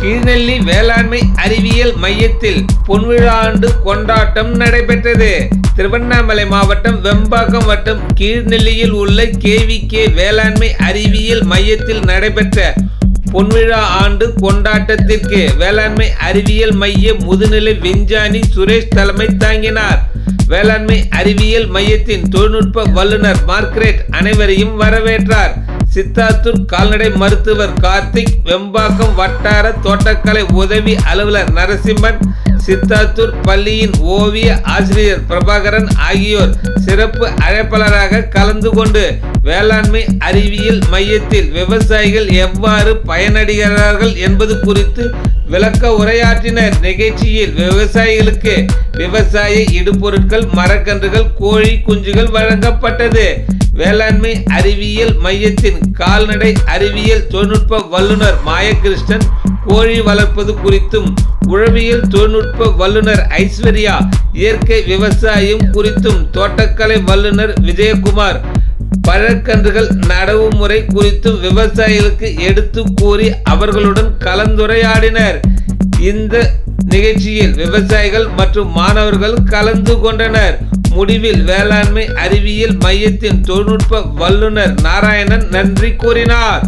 கீழ்நெல்லி வேளாண்மை அறிவியல் மையத்தில் பொன்விழா ஆண்டு கொண்டாட்டம் நடைபெற்றது. திருவண்ணாமலை மாவட்டம் வெம்பாக்கம் வட்டம் கீழ்நெல்லியில் உள்ள கேவிகே வேளாண்மை அறிவியல் மையத்தில் நடைபெற்ற பொன்விழா ஆண்டு கொண்டாட்டத்திற்கு வேளாண்மை அறிவியல் மைய முதுநிலை விஞ்ஞானி சுரேஷ் தலைமை தாங்கினார். வேளாண்மை அறிவியல் மையத்தின் தொழில்நுட்ப வல்லுநர் மார்க்ரெட் அனைவரையும் வரவேற்றார். சித்தாத்தூர் கால்நடை மருத்துவர் கார்த்திக் வெம்பாக்கம் வட்டார தோட்டக்கலை உதவி அலுவலர் நரசிம்மன் சித்தாத்தூர் பள்ளியின் ஓவிய ஆசிரியர் பிரபாகரன் ஆகியோர் சிறப்பு அழைப்பாளராக கலந்து கொண்டு வேளாண்மை அறிவியல் மையத்தில் விவசாயிகள் எவ்வாறு பயனடைகிறார்கள் என்பது குறித்து விளக்க உரையாற்றினர். நிகழ்ச்சியில் விவசாயிகளுக்கு விவசாய இடுபொருட்கள் மரக்கன்றுகள் கோழி குஞ்சுகள் வழங்கப்பட்டது. வேளாண்மை அறிவியல் மையத்தின் கால்நடை அறிவியல் தொழில்நுட்ப வல்லுநர் மாயகிருஷ்ணன் கோழி வளர்ப்பது குறித்தும் உழவியல் தொழில்நுட்ப வல்லுநர் ஐஸ்வர்யா இயற்கை விவசாயம் குறித்தும் தோட்டக்கலை வல்லுநர் விஜயகுமார் பழக்கன்றுகள் நடவு முறை குறித்தும் விவசாயிகளுக்கு எடுத்து கூறி அவர்களுடன் கலந்துரையாடினர். இந்த நிகழ்ச்சியில் விவசாயிகள் மற்றும் மாணவர்கள் கலந்து கொண்டனர். முடிவில் வேளாண்மை அறிவியல் மையத்தின் தொழில்நுட்ப வல்லுநர் நாராயணன் நன்றி கூறினார்.